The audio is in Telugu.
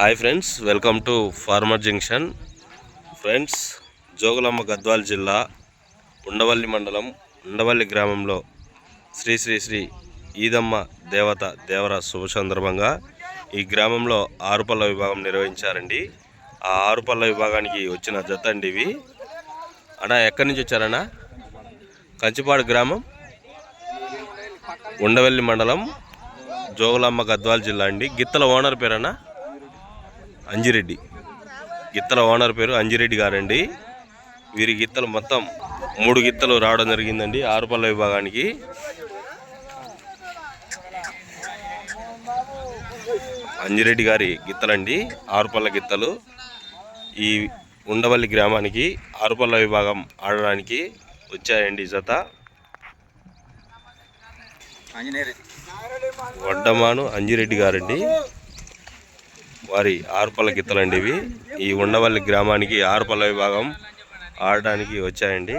Hi friends welcome to farmer junction. Friends Jogulamma Gadwal జిల్లా ఉండవల్లి మండలం ఉండవల్లి గ్రామంలో శ్రీ శ్రీ శ్రీ ఈదమ్మ దేవత దేవర శుభ సందర్భంగా ఈ గ్రామంలో ఆరుపల్ల విభాగం నిర్వహించారండి. ఆ ఆరుపల్ల విభాగానికి వచ్చిన జత అండి ఇవి. అన్నా ఎక్కడి నుంచి వచ్చారన్నా? కంచిపాడు గ్రామం ఉండవల్లి మండలం జోగులమ్మ గద్వాల్ జిల్లా అండి. గిత్తల ఓనర్ పేరన్నా? అంజిరెడ్డి. గిత్తల ఓనర్ పేరు అంజిరెడ్డి గారండి. వీరి గిత్తలు మొత్తం మూడు గిత్తలు రావడం జరిగిందండి ఆరుపల్ల విభాగానికి. అంజిరెడ్డి గారి గిత్తలండి ఆరుపల్ల గిత్తలు. ఈ ఉండవల్లి గ్రామానికి ఆరుపల్ల విభాగం ఆడడానికి వచ్చాయండి జత. వడ్డమాను అంజిరెడ్డి గారండి. వారి ఆరుపల్ల గిత్తలండి ఇవి. ఈ ఉండవల్లి గ్రామానికి ఆరుపల్ల విభాగం ఆడడానికి వచ్చాయండి.